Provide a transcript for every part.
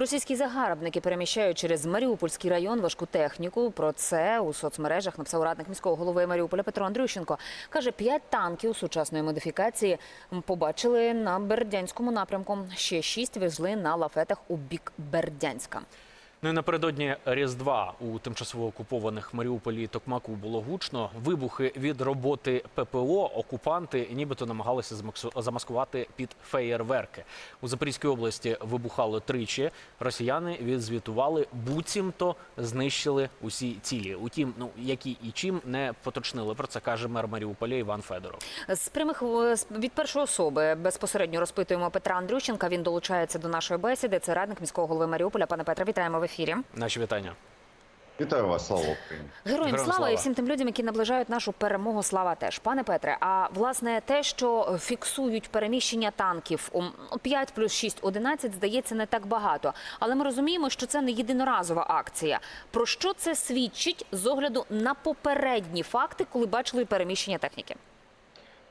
Російські загарбники переміщають через Маріупольський район важку техніку. Про це у соцмережах написав радник міського голови Маріуполя Петро Андрющенко. Каже, п'ять танків сучасної модифікації побачили на Бердянському напрямку. Ще шість везли на лафетах у бік Бердянська. Ну і напередодні Різдва у тимчасово окупованих Маріуполі і Токмаку було гучно. Вибухи від роботи ППО окупанти нібито намагалися замаскувати під феєрверки. У Запорізькій області вибухало тричі. Росіяни відзвітували, буцімто знищили усі цілі. Утім, ну які і чим не поточнили. Про це каже мер Маріуполя Іван Федоров. З прямих від першої особи безпосередньо розпитуємо Петра Андрющенка. Він долучається до нашої бесіди. Це радник міського голови Маріуполя. Пане Петре, вітаємо в ефірі. Наші вітання. Вітаю вас, слава Україні. Героям Героям слава, слава. і всім тим людям, які наближають нашу перемогу. Слава теж, пане Петре. А власне, те, що фіксують переміщення танків у 5 плюс 6, 11, здається, не так багато. Але ми розуміємо, що це не єдиноразова акція. Про що це свідчить з огляду на попередні факти, коли бачили переміщення техніки?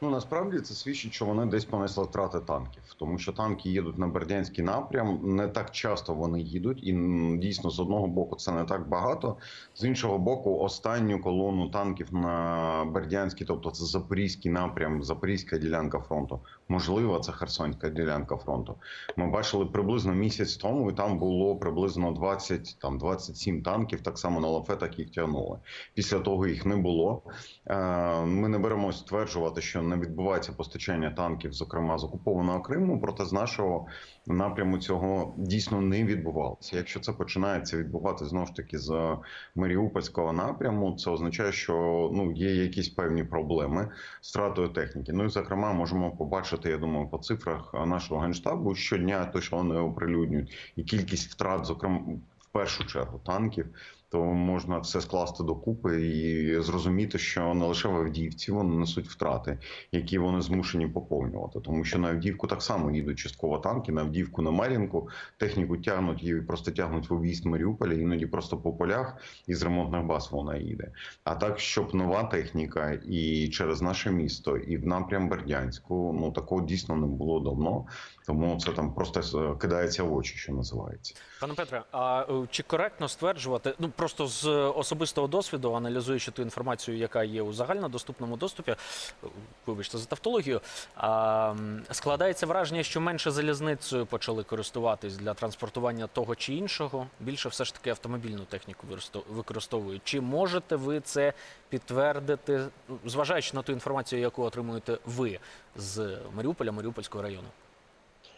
Ну насправді це свідчить, що вони десь понесли втрати танків, тому що танки їдуть на Бердянський напрям. Не так часто вони їдуть, і дійсно з одного боку це не так багато. З іншого боку, останню колону танків на Бердянський, тобто це Запорізький напрям, Запорізька ділянка фронту. Можливо, це Херсонська ділянка фронту. Ми бачили приблизно місяць тому, і там було приблизно 20, там 27 танків, так само на лафетах їх тягнули. Після того їх не було. Е, Ми не беремось стверджувати, що не відбувається постачання танків, зокрема з окупованого Криму. Проте з нашого напряму цього дійсно не відбувалося. Якщо це починається відбувати знову ж таки з Маріупольського напряму, це означає, що ну є якісь певні проблеми з втратою техніки. Ну і зокрема, можемо побачити, я думаю, по цифрах нашого генштабу щодня, то що вони оприлюднюють, і кількість втрат, зокрема в першу чергу танків. То можна все скласти докупи і зрозуміти, що не лише в Авдіївці вони несуть втрати, які вони змушені поповнювати. Тому що на Авдіївку так само їдуть частково танки, на Авдіївку, на Мар'їнку техніку тягнуть і просто тягнуть в об'їзд Маріуполя, іноді просто по полях із ремонтних баз вона їде. А так, щоб нова техніка і через наше місто, і в напрям Бердянську, ну такого дійсно не було давно. Тому це там просто кидається в очі, що називається. Пане Петре, а е, чи коректно стверджувати, ну просто з особистого досвіду, аналізуючи ту інформацію, яка є у загальнодоступному доступі, вибачте за тавтологію, а, складається враження, що менше залізницею почали користуватись для транспортування того чи іншого, більше все ж таки автомобільну техніку використовують. Чи можете ви це підтвердити, зважаючи на ту інформацію, яку отримуєте ви з Маріуполя, Маріупольського району?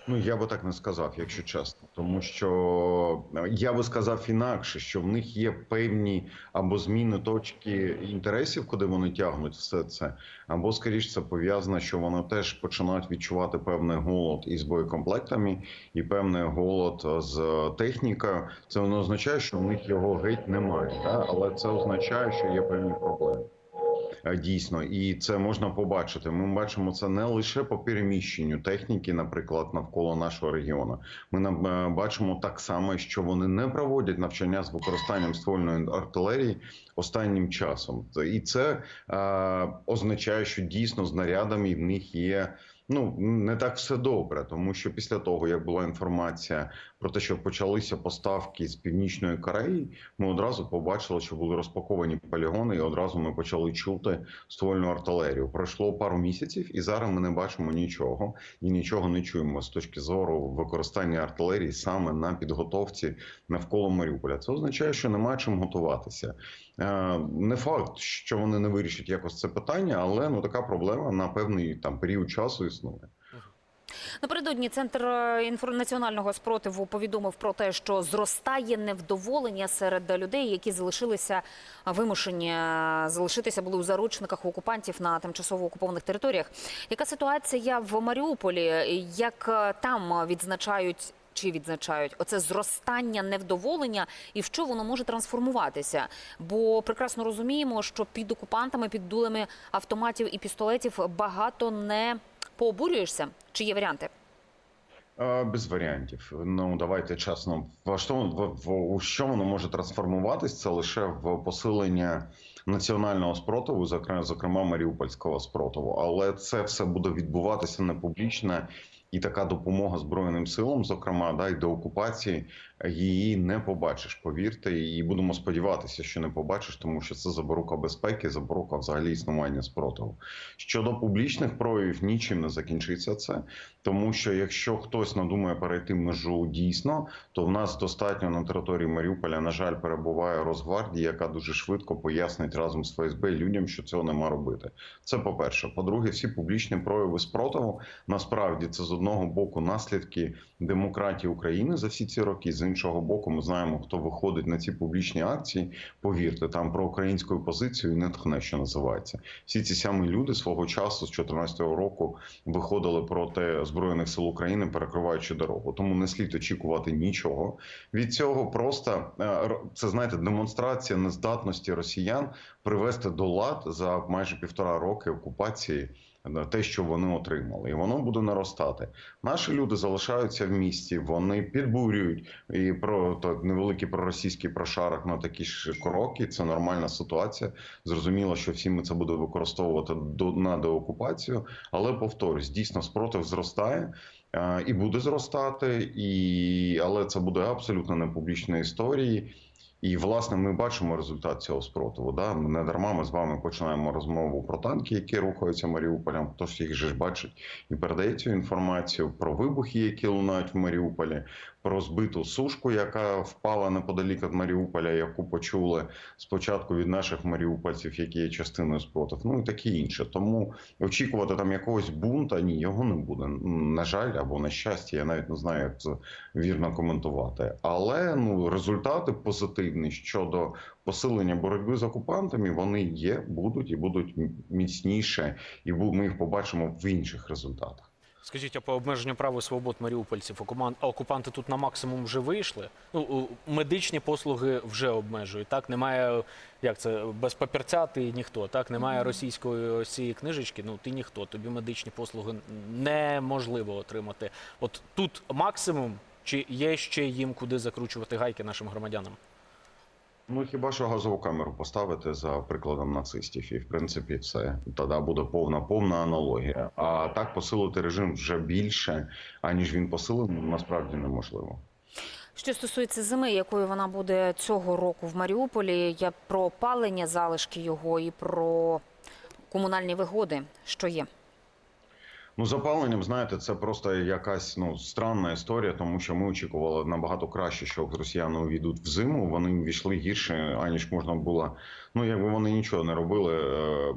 Ну я би так не сказав, якщо чесно, тому що е, я би сказав інакше, що в них є певні або зміни точки інтересів, куди вони тягнуть все це, або скоріш це пов'язано, що вони теж починають відчувати певний голод із боєкомплектами і певний голод е, з технікою. Це не означає, що в них його геть немає, але це означає, що є певні проблеми. Е, Дійсно, і це можна побачити. Ми бачимо це не лише по переміщенню техніки, наприклад, навколо нашого регіону. Ми е, бачимо так само, що вони не проводять навчання з використанням ствольної артилерії останнім часом. І це е, означає, що дійсно знарядами в них є. Ну не так все добре, тому що після того, як була інформація про те, що почалися поставки з північної Кореї, ми одразу побачили, що були розпаковані полігони, і одразу ми почали чути ствольну артилерію. Пройшло пару місяців, і зараз ми не бачимо нічого і нічого не чуємо з точки зору використання артилерії саме на підготовці навколо Маріуполя. Це означає, що немає чим готуватися. Е, Не факт, що вони не вирішать якось це питання, але ну така проблема на певний там період часу існує. Напередодні центр е, інформаціонального спротиву повідомив про те, що зростає невдоволення серед людей, які залишилися е, вимушені е, залишитися були у заручниках окупантів на тимчасово окупованих територіях. Яка ситуація в Маріуполі? Як там відзначають? Чи відзначають оце зростання невдоволення і в що воно може трансформуватися? Бо прекрасно розуміємо, що під окупантами, під дулами автоматів і пістолетів багато не пообурюєшся. Чи є варіанти? Без варіантів. Ну давайте чесно. В що, воно може трансформуватись? Це лише в посилення національного спротиву, зокрема, маріупольського спротиву. Але це все буде відбуватися не публічно. І така допомога збройним силам, зокрема, да, і до окупації, її не побачиш. Повірте, і будемо сподіватися, що не побачиш, тому що це заборука безпеки, заборука взагалі існування спротиву. Щодо публічних проявів, нічим не закінчиться це, тому що якщо хтось надумає перейти межу дійсно, то в нас достатньо на території Маріуполя, на жаль, перебуває Росгвардія, яка дуже швидко пояснить разом з ФСБ людям, що цього нема робити. Це по перше. По-друге, всі публічні прояви спротиву насправді це з одного боку наслідки демократії України за всі ці роки. З іншого боку, ми знаємо, хто виходить на ці публічні акції. Повірте, там про українську позицію не тхне, що називається. Всі ці самі люди свого часу з 2014 року виходили проти збройних сил України, перекриваючи дорогу. Тому не слід очікувати нічого від цього. Просто е, це знаєте, демонстрація нездатності росіян привести до лад за майже півтора роки окупації. Те, що вони отримали, і воно буде наростати. Наші люди залишаються в місті, вони підбурюють і про так невеликий проросійський прошарок на такі ж кроки. Це нормальна ситуація. Зрозуміло, що всі ми це будемо використовувати до на деокупацію. Але повторюсь, дійсно спротив зростає. е, І буде зростати, і але це буде абсолютно не публічна історії. І власне ми бачимо результат цього спротиву. Да? Не дарма ми з вами починаємо розмову про танки, які рухаються Маріуполем. Хтось їх же ж бачить і передає цю інформацію про вибухи, які лунають в Маріуполі, про збиту сушку, яка впала неподалік від Маріуполя, яку почули спочатку від наших маріупольців, які є частиною спротив. Ну і таке інше. Тому очікувати там якогось бунта, ні, його не буде. На жаль, або на щастя, я навіть не знаю, як це вірно коментувати. Але ну результати позитивні щодо посилення боротьби з окупантами. Вони є, будуть і будуть міцніше, і ми їх побачимо в інших результатах. Скажіть, а по обмеженню прав і свобод маріупольців а окупанти тут на максимум вже вийшли? Ну, медичні послуги вже обмежують. Так, немає як це без папірця ти ніхто. Так, немає російської ось цієї книжечки. Ну ти ніхто. Тобі медичні послуги неможливо отримати. От тут максимум, чи є ще їм куди закручувати гайки нашим громадянам? Ну хіба що газову камеру поставити за прикладом нацистів, і в принципі все тоді буде повна повна аналогія. А так посилити режим вже більше, аніж він посилив, насправді неможливо. Що стосується зими, якою вона буде цього року в Маріуполі, я про опалення залишки його і про комунальні вигоди, що є. Ну, з опаленням, знаєте, це просто якась ну странна історія, тому що ми очікували набагато краще, що росіяни увійдуть в зиму. Вони ввійшли гірше, аніж можна було. Ну, якби вони нічого не робили е,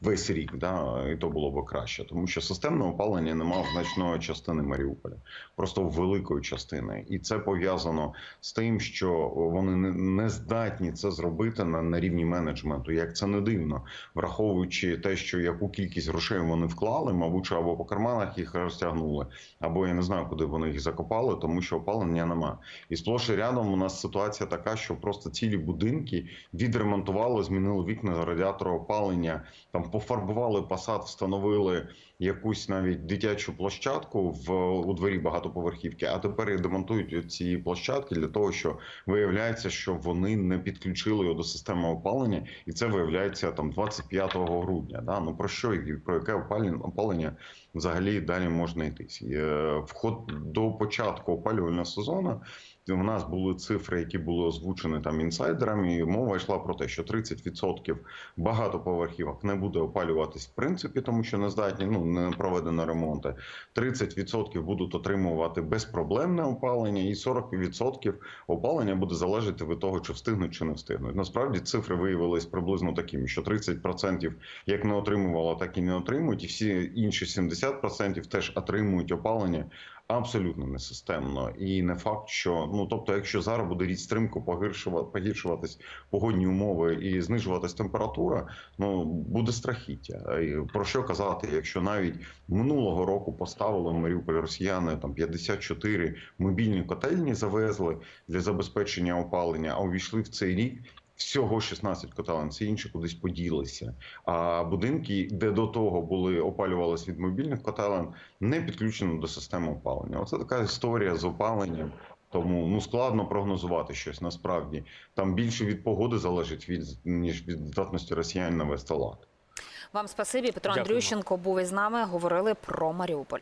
весь рік, да, і то було б краще, тому що системне опалення не мав значної частини Маріуполя, просто великої частини, і це пов'язано з тим, що вони не здатні це зробити на, на рівні менеджменту. Як це не дивно, враховуючи те, що яку кількість грошей вони вклали, мабуть, або по карманах їх розтягнули, або я не знаю, куди вони їх закопали, тому що опалення нема. І сплош і рядом у нас ситуація така, що просто цілі будинки відремонтували, змінили вікна радіатора опалення, там пофарбували посад, встановили якусь навіть дитячу площадку в у дворі багатоповерхівки. А тепер і демонтують ці площадки для того, що виявляється, що вони не підключили його до системи опалення, і це виявляється там 25 грудня. Да? Ну про що про яке опалення опалення взагалі далі можна йтись? Е, Вход до початку опалювального сезону. У нас були цифри, які були озвучені там інсайдерами. і Мова йшла про те, що 30% багатоповерхівок не буде опалюватись в принципі, тому що не здатні, ну не проведено ремонти. 30% будуть отримувати безпроблемне опалення, і 40% опалення буде залежати від того, чи встигнуть чи не встигнуть. Насправді цифри виявились приблизно такими, що 30% як не отримувало, так і не отримують, і всі інші 70% теж отримують опалення абсолютно несистемно. І не факт, що ну тобто, якщо зараз буде річ стрімко погіршувати погіршуватись погодні умови і знижуватись температура, ну буде страхіття. Про що казати, якщо навіть минулого року поставили в Маріуполь росіяни там 54 мобільні котельні завезли для забезпечення опалення, а увійшли в цей рік. Всього 16 котелень, це інші кудись поділися. А будинки, де до того були опалювалися від мобільних котелень, не підключено до системи опалення. Оце така історія з опаленням. Тому ну складно прогнозувати щось насправді. Там більше від погоди залежить від ніж від здатності росіян навести лад. Вам спасибі. Петро Дякуємо. Андрющенко був із нами. Говорили про Маріуполь.